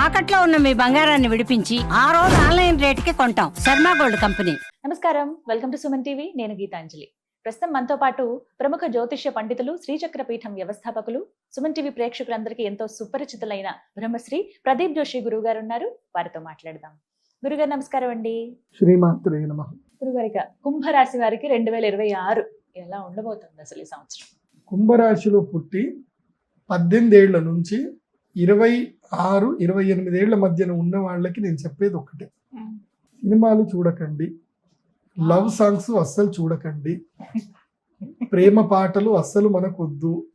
తాకట్లో ఉన్న మీ బంగారాన్ని విడిపించి ఆ రోజు ఆన్లైన్ రేటుకి కొంటాం. Sharma gold company. నమస్కారం. Welcome to Suman TV. నేను గీతాంజలి. ప్రస్తుతం మనతో పాటు ప్రముఖ జ్యోతిష్య పండితులు శ్రీచక్ర పీఠం వ్యవస్థాపకులు సుమన్ టీవీ ప్రేక్షకులందరికీ ఎంతో సుపరిచితులైన బ్రహ్మశ్రీ ప్రదీప్ జోషి గురువు గారు ఉన్నారు. వారితో మాట్లాడదాం. గురుగారు నమస్కారం అండి. శ్రీమాత్రే నమ. గురుగారిక కుంభరాశి వారికి రెండు వేల ఇరవై ఆరు ఎలా ఉండబోతుంది అసలు ఈ సంవత్సరం? కుంభరాశిలో పుట్టి పద్దెనిమిది ఏళ్ళ నుంచి ఇరవై ఆరు ఇరవై ఎనిమిది ఏళ్ళ మధ్యన ఉన్న వాళ్ళకి నేను చెప్పేది ఒకటే సినిమాలు చూడకండి. లవ్ సాంగ్స్ అస్సలు చూడకండి. ప్రేమ పాటలు అస్సలు మనకొద్దు.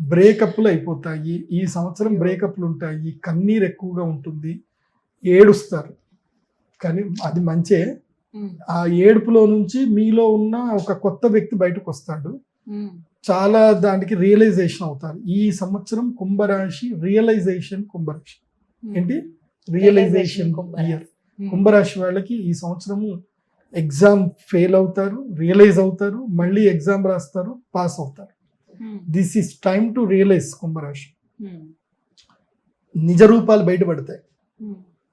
బ్రేకప్లు అయిపోతాయి. ఈ సంవత్సరం బ్రేకప్లు ఉంటాయి. కన్నీరు ఎక్కువగా ఉంటుంది. ఏడుస్తారు. కానీ అది మంచే. ఆ ఏడుపులో నుంచి మీలో ఉన్న ఒక కొత్త వ్యక్తి బయటకు వస్తాడు చాలా దానికి రియలైజేషన్ అవుతారు. ఈ సంవత్సరం కుంభరాశి రియలైజేషన్ కుంభరాశి. ఏంటి? రియలైజేషన్ కుంభరాశి. ఇయర్ కుంభరాశి వాళ్ళకి ఈ సంవత్సరము ఎగ్జామ్ ఫెయిల్ అవుతారు రియలైజ్ అవుతారు మళ్ళీ ఎగ్జామ్ రాస్తారు పాస్ అవుతారు. This is time to realise కుంభరాశి. నిజ రూపాలు బయటపడతాయి.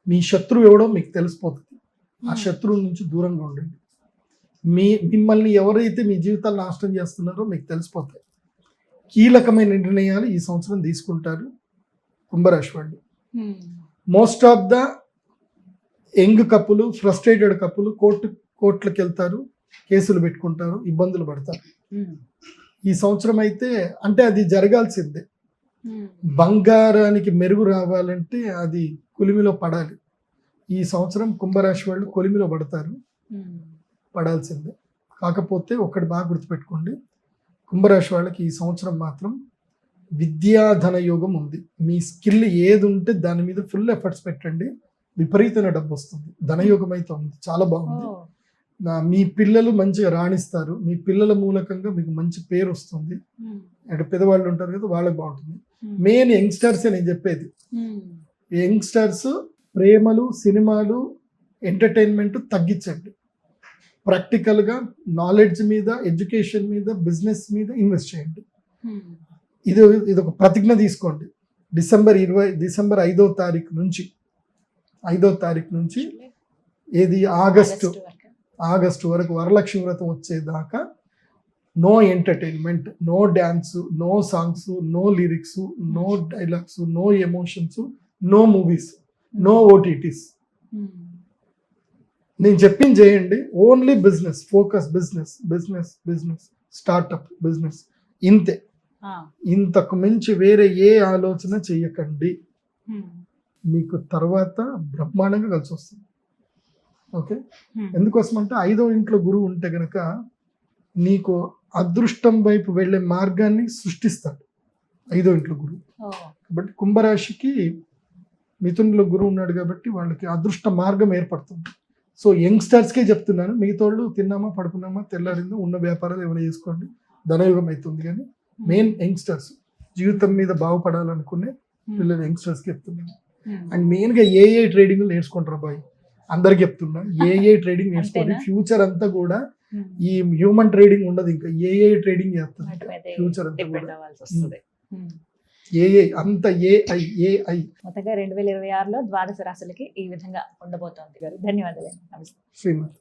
మీ శత్రువు ఎవడో మీకు తెలిసిపోతుంది. ఆ శత్రువు నుంచి దూరంగా ఉండండి. మీ మిమ్మల్ని ఎవరైతే మీ జీవితాలు నాశనం చేస్తున్నారో మీకు తెలిసిపోతాయి. కీలకమైన నిర్ణయాలు ఈ సంవత్సరం తీసుకుంటారు కుంభరాశి వాళ్ళు. మోస్ట్ ఆఫ్ ద యంగ్ కప్పులు ఫ్రస్ట్రేటెడ్ కప్పులు కోర్టు కోర్టులకు వెళ్తారు కేసులు పెట్టుకుంటారు ఇబ్బందులు పడతారు. ఈ సంవత్సరం అయితే అంటే అది జరగాల్సిందే. బంగారానికి మెరుగు రావాలంటే అది కొలిమిలో పడాలి. ఈ సంవత్సరం కుంభరాశి వాళ్ళు కొలిమిలో పడతారు. పడాల్సిందే. కాకపోతే ఒకటి బాగా గుర్తుపెట్టుకోండి. కుంభరాశి వాళ్ళకి ఈ సంవత్సరం మాత్రం విద్యాధన యోగం ఉంది. మీ స్కిల్ ఏది ఉంటే దాని మీద ఫుల్ ఎఫర్ట్స్ పెట్టండి. విపరీతమైన డబ్బు వస్తుంది. ధనయోగం అయితే ఉంది. చాలా బాగుంది. నా- మీ పిల్లలు మంచిగా రాణిస్తారు. మీ పిల్లల మూలకంగా మీకు మంచి పేరు వస్తుంది. అంటే పెద్దవాళ్ళు ఉంటారు కదా వాళ్ళకి బాగుంటుంది. మెయిన్ యంగ్స్టర్స్ నేను చెప్పేది. యంగ్స్టర్స్ ప్రేమలు సినిమాలు ఎంటర్టైన్మెంట్ తగ్గించండి. ప్రాక్టికల్గా నాలెడ్జ్ మీద ఎడ్యుకేషన్ మీద బిజినెస్ మీద ఇన్వెస్ట్ చేయండి. ఇది ఇది ఒక ప్రతిజ్ఞ తీసుకోండి. డిసెంబర్ ఇరవై డిసెంబర్ ఐదో తారీఖు నుంచి ఐదో తారీఖు నుంచి ఏది ఆగస్టు ఆగస్టు వరకు. వరలక్ష్మి వ్రతం వచ్చేదాకా no entertainment no dance no songs no lyrics no dialogues no emotions no movies no OTTs నేను చెప్పింది చేయండి. Only business focus business business business startup business ఇంతే. ఇంతకు మించి వేరే ఏ ఆలోచన చేయకండి మీకు తర్వాత బ్రహ్మాండంగా కలిసి వస్తుంది. ఓకే? ఎందుకోసం అంటే ఐదో ఇంట్లో గురువు ఉంటే గనక నీకు అదృష్టం వైపు వెళ్ళే మార్గాన్ని సృష్టిస్తాడు ఐదో ఇంట్లో గురువు. కాబట్టి కుంభరాశికి మిథునంలో గురువు ఉన్నాడు కాబట్టి వాళ్ళకి అదృష్ట మార్గం ఏర్పడుతుంది. సో యంగ్స్టర్స్కే చెప్తున్నాను మిగతా వాళ్ళు తిన్నామా పడుకున్నామా తెల్లారిందో ఉన్న వ్యాపారాలు ఏమైనా చేసుకోండి. ధనయుగం అవుతుంది కానీ మెయిన్ యంగ్స్టర్స్ జీవితం మీద బాగుపడాలనుకునే పిల్లలు యంగ్స్టర్స్కి చెప్తున్నాను. అండ్ మెయిన్గా ఏ ఏ ట్రేడింగ్ నేర్చుకుంటారు బాయ్? అందరికి చెప్తున్నా ఏ ఏ ట్రేడింగ్ నేర్చుకోండి? ఫ్యూచర్ అంతా కూడా ఈ హ్యూమన్ ట్రేడింగ్ ఉండదు ఇంకా. ఏ ఏ ట్రేడింగ్ చేస్తుంది ఫ్యూచర్ అంతా కూడా. ఏఐ అంత ఏఐ ఏఐ మొత్తంగా రెండు వేల ఇరవై ఆరులో ద్వాదశ రాశులకి ఈ విధంగా ఉండబోతోంది గారు. ధన్యవాదాలు నమస్తే. శ్రీమతి.